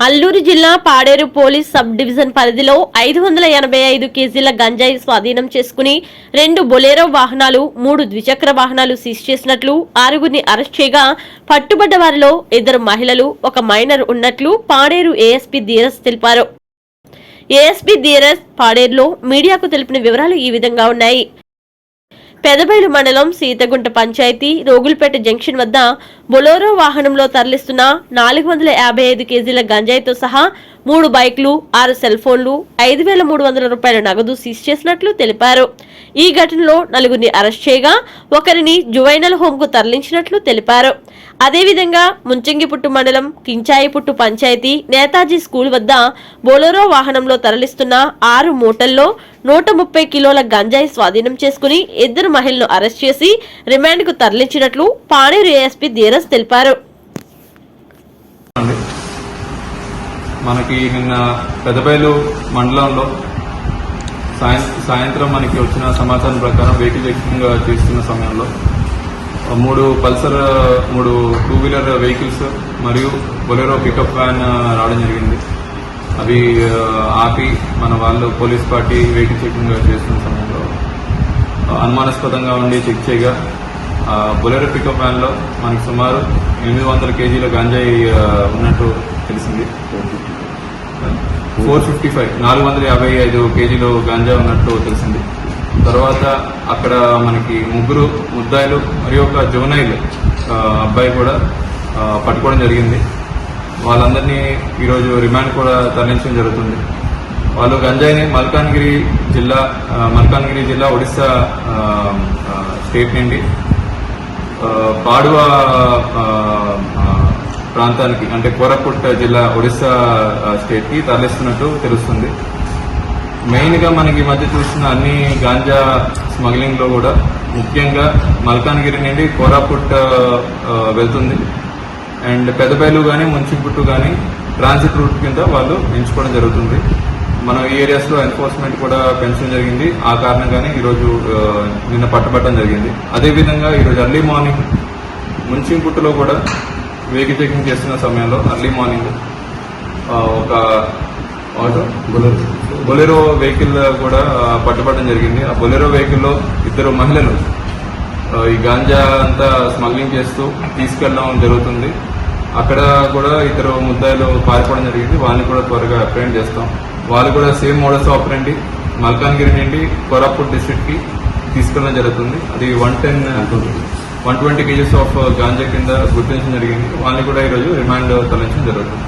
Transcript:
అల్లూరు జిల్లా Paderu police sub division పరిధిలో ఐదు వందల ఎనభై ఐదు కేజీల గంజాయి స్వాధీనం చేసుకుని రెండు బొలేరో వాహనాలు మూడు ద్విచక్ర వాహనాలు సీజ్ చేసినట్లు ఆరుగురిని అరెస్ట్ చేయగా పట్టుబడ్డ వారిలో ఇద్దరు మహిళలు ఒక మైనర్ ఉన్నట్లు పాడేరు ఏఎస్పీ ధీరజ్ తెలిపారు. ఏఎస్పీ ధీరజ్ పాడేరులో మీడియాకు తెలిపిన వివరాలు ఈ విధంగా ఉన్నాయి. పెదబైలు మండలం సీతగుంట పంచాయతీ రోగులపేట జంక్షన్ వద్ద బొలోరో వాహనంలో తరలిస్తున్న నాలుగు వందల యాభై ఐదు కేజీల గంజాయితో సహా మూడు బైక్లు ఆరు సెల్ ఫోన్లు ఐదు వేల మూడు వందల రూపాయల నగదు సీజ్ చేసినట్లు తెలిపారు. ఈ ఘటనలో నలుగురిని అరెస్ట్ చేయగా ఒకరిని జువైనల్ హోంకు తరలించినట్లు తెలిపారు. అదేవిధంగా ముంచంగిపుట్టు మండలం కించాయిపుట్టు పంచాయతీ నేతాజీ స్కూల్ వద్ద బోలెరో వాహనంలో తరలిస్తున్న ఆరు మూటల్లో నూట ముప్పై కిలోల గంజాయి స్వాధీనం చేసుకుని ఇద్దరు మహిళను అరెస్ట్ చేసి రిమాండ్కు తరలించినట్లు పాడేరు ఏఎస్పీ ధీరజ్ తెలిపారు. మనకి నిన్న పెదబయలు మండలంలో సాయంత్రం మనకి వచ్చిన సమాచారం ప్రకారం వెహికల్ చెకింగ్ చేస్తున్న సమయంలో మూడు పల్సర్ మూడు టూ వీలర్ వెహికల్స్ మరియు బొలెరో పికప్ వ్యాన్ రావడం జరిగింది. అవి ఆపి మన వాళ్ళు పోలీస్ పార్టీ వెహికల్ చెకింగ్ చేస్తున్న సమయంలో అనుమానాస్పదంగా ఉండి చెక్ చేయగా బొలెరో పికప్ వ్యాన్లో మనకి సుమారు ఎనిమిది వందల కేజీల గంజాయి ఉన్నట్టు తెలిసింది. ఫోర్ ఫిఫ్టీ ఫైవ్ నాలుగు వందల యాభై ఐదు కేజీలు గాంజా ఉన్నట్టు తెలిసింది. తర్వాత అక్కడ మనకి ముగ్గురు ముద్దాయిలు మరియు ఒక జువనైల్ అబ్బాయి కూడా పట్టుకోవడం జరిగింది. వాళ్ళందరినీ ఈరోజు రిమాండ్ కూడా తరలించడం జరుగుతుంది. వాళ్ళు గంజాయిని మల్కాన్గిరి జిల్లా మల్కాన్గిరి జిల్లా ఒడిశా స్టేట్ నుండి పాడువా ప్రాంతానికి అంటే కోరపుట్ జిల్లా ఒడిశా స్టేట్కి తరలిస్తున్నట్టు తెలుస్తుంది. మెయిన్గా మనకి ఈ మధ్య చూసిన అన్ని గాంజా స్మగ్లింగ్లో కూడా ముఖ్యంగా మల్కాన్గిరి నుండి కోరాపుట్ వెళ్తుంది. అండ్ పెదబైలు కానీ మున్సిపుట్టు కానీ ట్రాన్సిట్ రూట్ కింద వాళ్ళు ఎంచుకోవడం జరుగుతుంది. మనం ఈ ఏరియాస్లో ఎన్ఫోర్స్మెంట్ కూడా పెంచడం జరిగింది. ఆ కారణంగానే ఈరోజు నిన్న పట్టబట్టడం జరిగింది. అదేవిధంగా ఈరోజు అర్లీ మార్నింగ్ మున్సిపుట్టులో కూడా వెహికల్ చెకింగ్ చేస్తున్న సమయంలో అర్లీ మార్నింగ్ ఒక ఆటో? బొలెరో. వెహికల్ కూడా పట్టుబడడం జరిగింది. ఆ బొలెరో వెహికల్లో ఇద్దరు మహిళలు ఈ గాంజా అంతా స్మగ్లింగ్ చేస్తూ తీసుకెళ్ళడం జరుగుతుంది. అక్కడ కూడా ఇద్దరు ముద్దాయిలు పారిపోవడం జరిగింది. వాళ్ళని కూడా త్వరగా అప్రెంట్ చేస్తాం. వాళ్ళు కూడా సేమ్ మోడల్స్ ఆపరండి మల్కాన్గిరి నుండి కోరాపూర్ డిస్టిక్కి తీసుకెళ్ళడం జరుగుతుంది. అది one ten one twenty KGs of ganja కింద గుర్తించడం జరిగింది. వాళ్ళని కూడా ఈరోజు రిమాండ్ తరలించడం జరుగుతుంది.